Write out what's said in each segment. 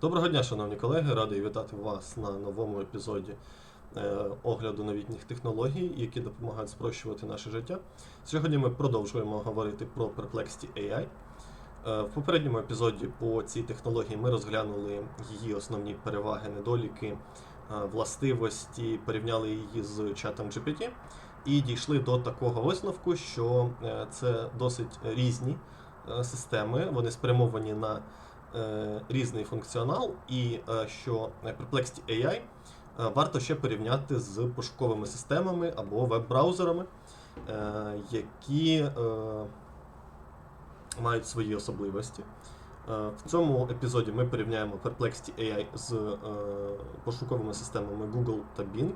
Доброго дня, шановні колеги, радий вітати вас на новому епізоді е, огляду новітніх технологій, які допомагають спрощувати наше життя. Сьогодні ми продовжуємо говорити про Perplexity AI. Е, в попередньому епізоді по цій технології ми розглянули її основні переваги, недоліки, е, властивості, порівняли її з чатом GPT і дійшли до такого висновку, що це досить різні системи, вони спрямовані на різний функціонал, і е, що Perplexity AI е, варто ще порівняти з пошуковими системами або веб-браузерами, е, які е, мають свої особливості. Е, В цьому епізоді ми порівняємо Perplexity AI з е, пошуковими системами Google та Bing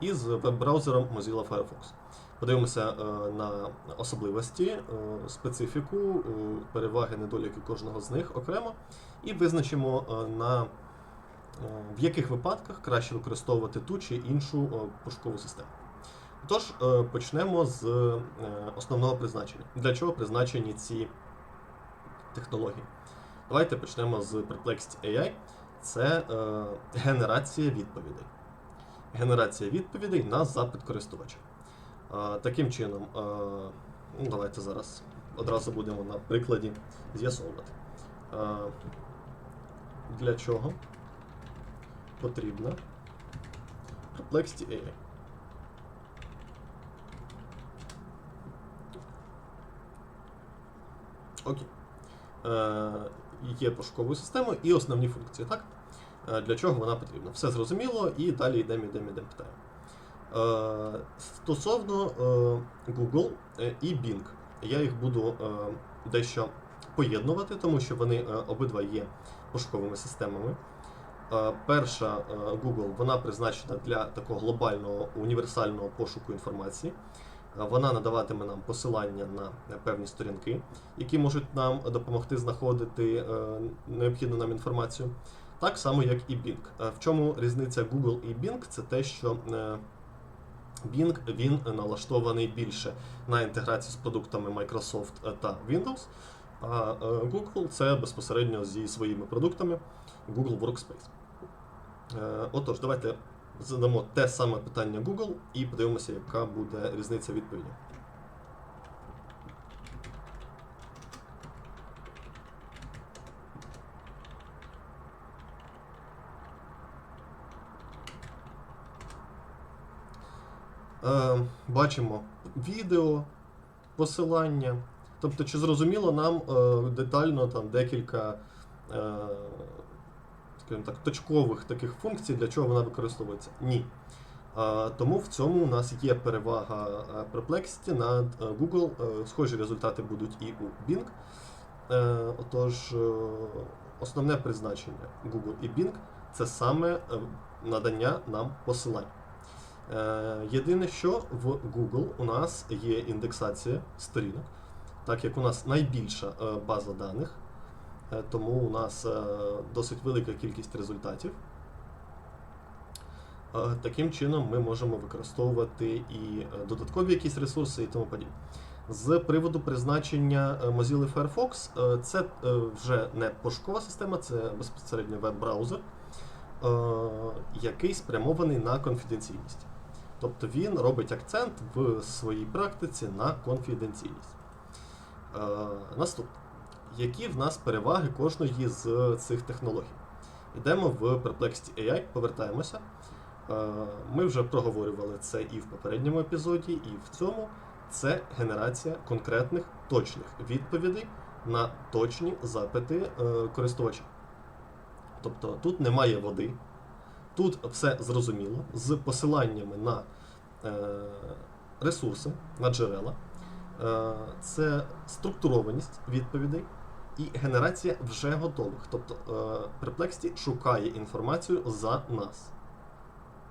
і з веб-браузером Mozilla Firefox. Подивимося е, на особливості, е, специфіку, е, переваги, недоліки кожного з них окремо, і визначимо, на, в яких випадках краще використовувати ту чи іншу пошукову систему. Тож, почнемо з основного призначення. Для чого призначені ці технології? Давайте почнемо з Perplexity AI. Це генерація відповідей. Генерація відповідей на запит користувача. Таким чином, ну, давайте зараз одразу будемо на прикладі з'ясовувати. Для чого потрібна Perplexity AI? Окей. Е, Є пошуковою системою і основні функції, так? Е, Для чого вона потрібна? Все зрозуміло, і далі йдемо, йдемо, йдемо питаємо. Е, Стосовно е, Google е, і Bing, я їх буду дещо поєднувати, тому що вони обидва є пошуковими системами. Перша Google вона призначена для такого глобального універсального пошуку інформації. Вона надаватиме нам посилання на певні сторінки, які можуть нам допомогти знаходити необхідну нам інформацію. Так само, як і Bing. В чому різниця Google і Bing? Це те, що Bing він налаштований більше на інтеграцію з продуктами Microsoft та Windows, а е, Google це безпосередньо зі своїми продуктами Google Workspace. Е, Отож, давайте задамо те саме питання Google і подивимося, яка буде різниця відповіді. Е, бачимо відео, посилання. Тобто, чи зрозуміло нам е, детально там декілька е, скажімо так, точкових таких функцій, для чого вона використовується? Ні. Е, тому в цьому у нас є перевага е, Perplexity над е, Google. Е, схожі результати будуть і у Bing. Е, отож, е, основне призначення Google і Bing це саме е, надання нам посилань. Е, Єдине, що в Google у нас є індексація сторінок, так як у нас найбільша е, база даних, е, тому у нас досить велика кількість результатів. Таким чином ми можемо використовувати і додаткові якісь ресурси і тому подібне. З приводу призначення Mozilla Firefox, це вже не пошукова система, це безпосередньо веб-браузер, який спрямований на конфіденційність. Тобто він робить акцент в своїй практиці на конфіденційність. Е, наступне. Які в нас переваги кожної з цих технологій? Йдемо в Perplexity AI, повертаємося. Е, ми вже проговорювали це і в попередньому епізоді, і в цьому. Це генерація конкретних точних відповідей на точні запити е, користувача. Тобто тут немає води, тут все зрозуміло з посиланнями на е, ресурси, на джерела. Е, це структурованість відповідей і генерація вже готових. Тобто е, Perplexity шукає інформацію за нас.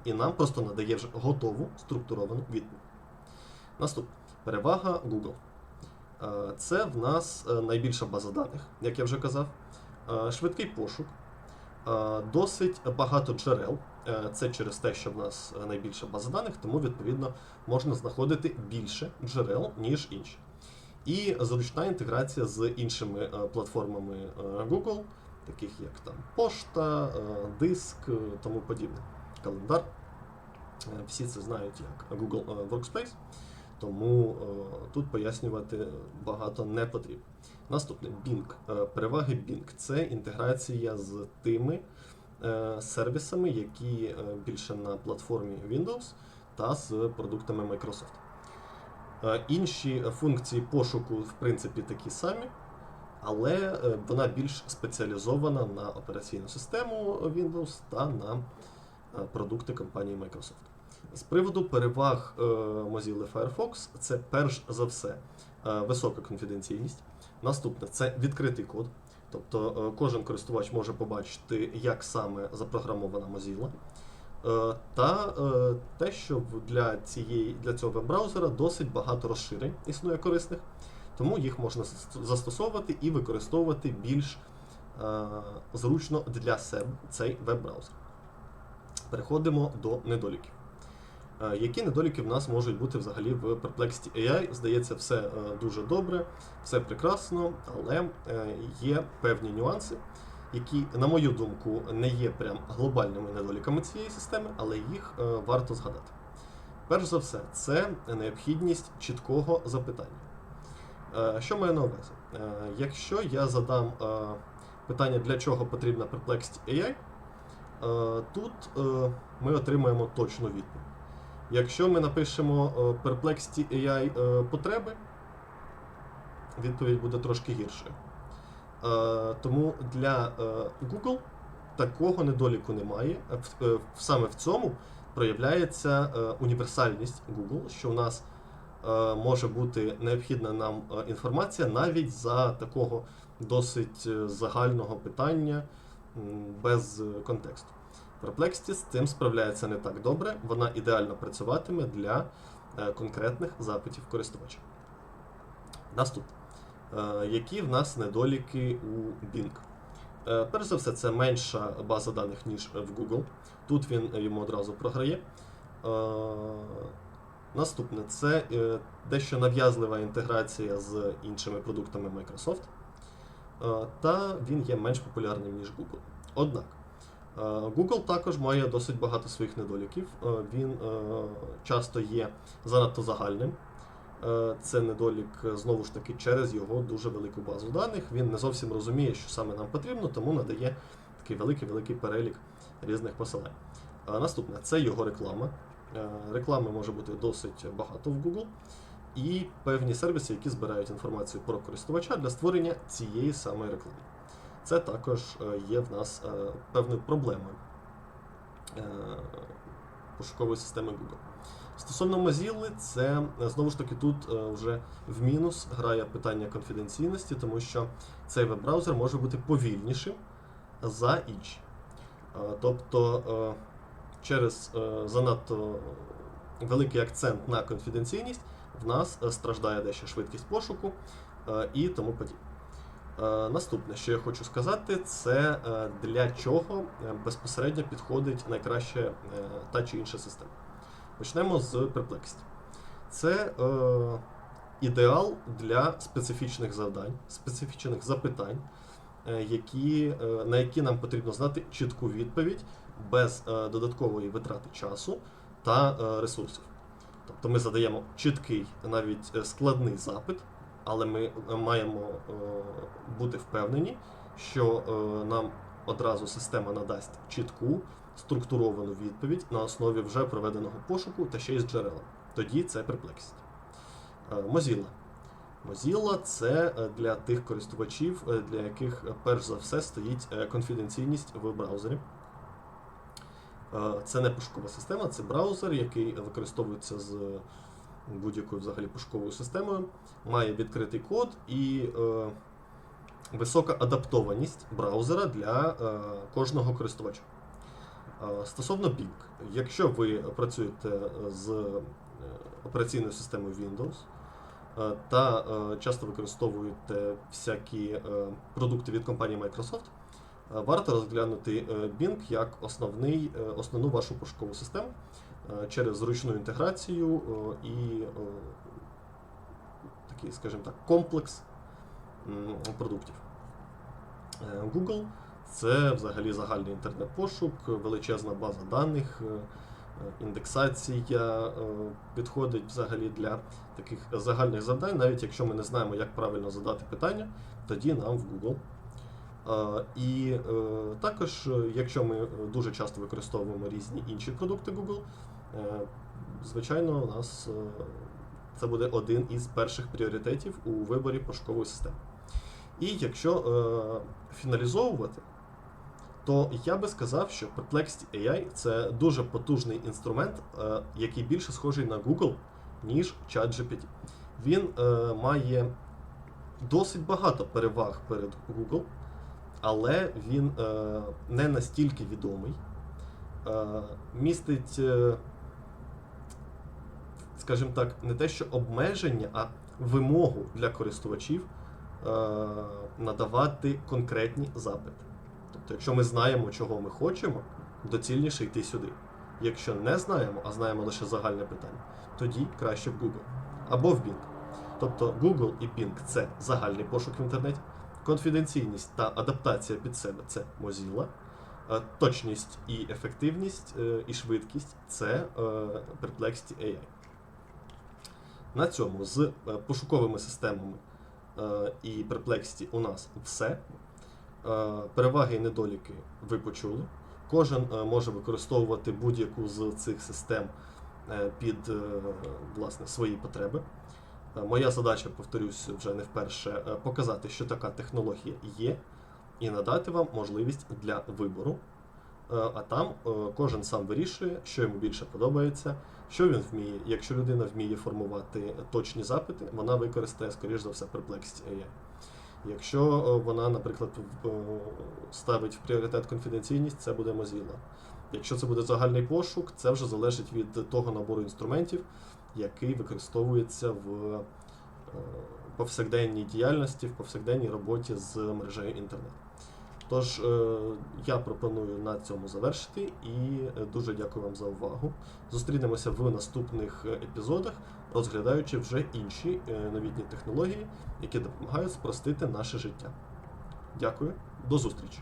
І нам просто надає вже готову структуровану відповідь. Наступне. Перевага Google. Це в нас найбільша база даних, як я вже казав. Швидкий пошук, досить багато джерел. Е, Це через те, що в нас е, найбільша база даних, тому відповідно можна знаходити більше джерел, ніж інші. І зручна інтеграція з іншими е, платформами е, Google, таких як там пошта, е, диск, е, тому подібне, календар. Е, Всі це знають як Google е, Workspace, тому е, тут пояснювати багато не потрібно. Наступне Bing. Переваги Bing це інтеграція з тими е, сервісами, які е, більше на платформі Windows та з продуктами Microsoft. Е, Інші функції пошуку, в принципі, такі самі, але вона більш спеціалізована на операційну систему Windows та на продукти компанії Microsoft. З приводу переваг Mozilla Firefox, це перш за все висока конфіденційність. Наступне це відкритий код. Тобто е, кожен користувач може побачити, як саме запрограмована Mozilla. Е, Та е, те, що для, цієї, для цього веб-браузера досить багато розширень існує корисних, тому їх можна застосовувати і використовувати більш зручно для себе цей веб-браузер. Переходимо до недоліків. Е, Які недоліки в нас можуть бути взагалі в Perplexity AI? Здається, все е, дуже добре, все прекрасно, але е, є певні нюанси, які, на мою думку, не є прям глобальними недоліками цієї системи, але їх варто згадати. Перш за все, це необхідність чіткого запитання. Що маю на увазі? Якщо я задам питання, для чого потрібна Perplexity AI, тут ми отримаємо точну відповідь. Якщо ми напишемо е, Perplexity AI е, потреби, відповідь буде трошки гіршою. Е, Тому для Google такого недоліку немає. В- Саме в цьому проявляється універсальність Google, що у нас може бути необхідна нам інформація навіть за такого досить загального питання без контексту. Perplexity з цим справляється не так добре, вона ідеально працюватиме для е, конкретних запитів користувача. Наступне. Е, Які в нас недоліки у Bing? Е, Перш за все, це менша база даних, ніж в Google. Тут він йому одразу програє. Наступне це дещо нав'язлива інтеграція з іншими продуктами Microsoft. Та він є менш популярним, ніж Google. Однак, Google також має досить багато своїх недоліків. Е, Він е, часто є занадто загальним. Е, Це недолік е, знову ж таки через його дуже велику базу даних. Він не зовсім розуміє, що саме нам потрібно, тому надає такий великий-великий перелік різних посилань. Е, Наступне це його реклама. Е, Реклами може бути досить багато в Google. І певні сервіси, які збирають інформацію про користувача для створення цієї самої реклами. Це також е, є в нас е, певною проблемою е, пошукової системи Google. Стосовно Mozilla, це знову ж таки тут вже в мінус грає питання конфіденційності, тому що цей веб-браузер може бути повільнішим за інші. Тобто через занадто великий акцент на конфіденційність в нас страждає дещо швидкість пошуку і тому подібне. Е, Наступне, що я хочу сказати, це е, для чого е, безпосередньо підходить найкраще та чи інша система. Почнемо з Perplexity. Це е, ідеал для специфічних завдань, специфічних запитань, які, на які нам потрібно знати чітку відповідь без додаткової витрати часу та ресурсів. Тобто ми задаємо чіткий, навіть складний запит, але ми е, маємо е, бути впевнені, що е, нам одразу система надасть чітку, структуровану відповідь на основі вже проведеного пошуку та ще й з джерела. Тоді це Perplexity. Mozilla. Mozilla це для тих користувачів, для яких перш за все стоїть конфіденційність в браузері. Це не пошукова система, це браузер, який використовується з будь-якою взагалі пошуковою системою, має відкритий код і е, висока адаптованість браузера для е, кожного користувача. Е, Стосовно Bing, якщо ви працюєте з е, операційною системою Windows е, та е, часто використовуєте всякі е, продукти від компанії Microsoft, варто розглянути е, Bing як основний, е, основну вашу пошукову систему е, через зручну інтеграцію е, і е, такий, скажімо так, комплекс продуктів. Е, Google Це взагалі загальний інтернет-пошук, величезна база даних, е, е, індексація е, підходить взагалі для таких загальних завдань, навіть якщо ми не знаємо, як правильно задати питання, тоді нам в Google. Е, І е, також, е, якщо ми дуже часто використовуємо різні інші продукти Google, е, звичайно, у нас е, це буде один із перших пріоритетів у виборі пошукової системи. І якщо е, фіналізовувати, то я би сказав, що Perplexity AI це дуже потужний інструмент, е, який більше схожий на Google, ніж ChatGPT. Він е, має досить багато переваг перед Google, але він е, не настільки відомий, е, містить, е, скажімо так, не те, що обмеження, а вимогу для користувачів е, надавати конкретні запити. Тобто, якщо ми знаємо, чого ми хочемо, доцільніше йти сюди. Якщо не знаємо, а знаємо лише загальне питання, тоді краще в Google або в Bing. Тобто Google і Bing це загальний пошук в інтернеті, конфіденційність та адаптація під себе це Mozilla, е, точність і ефективність е, і швидкість це е, Perplexity AI. На цьому з пошуковими системами і Perplexity у нас все. Переваги і недоліки ви почули. Кожен може використовувати будь-яку з цих систем під власне, свої потреби. Е, Моя задача, повторюсь, вже не вперше, е, показати, що така технологія є, і надати вам можливість для вибору. Е, А там кожен сам вирішує, що йому більше подобається, що він вміє. Якщо людина вміє формувати точні запити, вона використає, скоріш за все, Perplexity AI. Якщо вона, наприклад, ставить в пріоритет конфіденційність, це буде Mozilla. Якщо це буде загальний пошук, це вже залежить від того набору інструментів, який використовується в е, повсякденній діяльності, в повсякденній роботі з мережею інтернет. Тож е, я пропоную на цьому завершити і е, дуже дякую вам за увагу. Зустрінемося в наступних епізодах, розглядаючи вже інші новітні технології, які допомагають спростити наше життя. Дякую, до зустрічі!